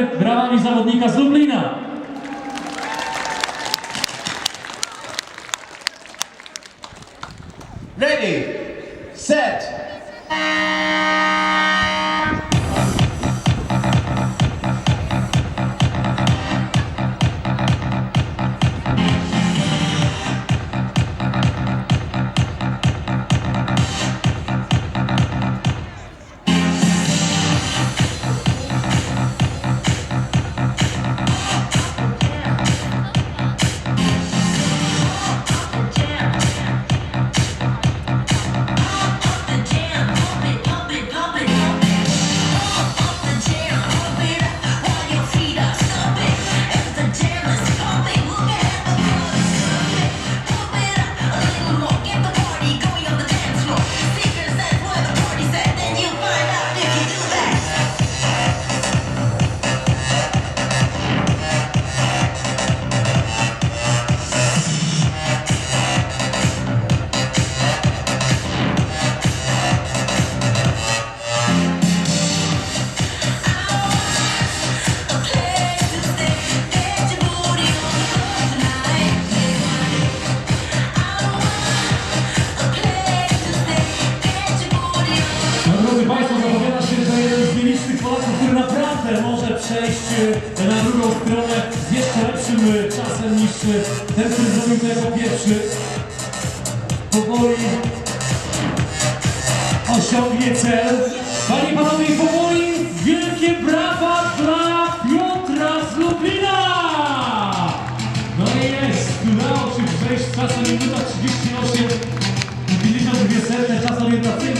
brawami zawodnika z Lublina. Ready, set, na drugą stronę z jeszcze lepszym y, czasem niż y, ten, który zrobił to jako pierwszy. Powoli osiągnie cel. Panie i panowie, powoli wielkie brawa dla Piotra z Lublina! No i jest, udało się przejść czasem minuta 38, 52 setne, czas orientacyjny.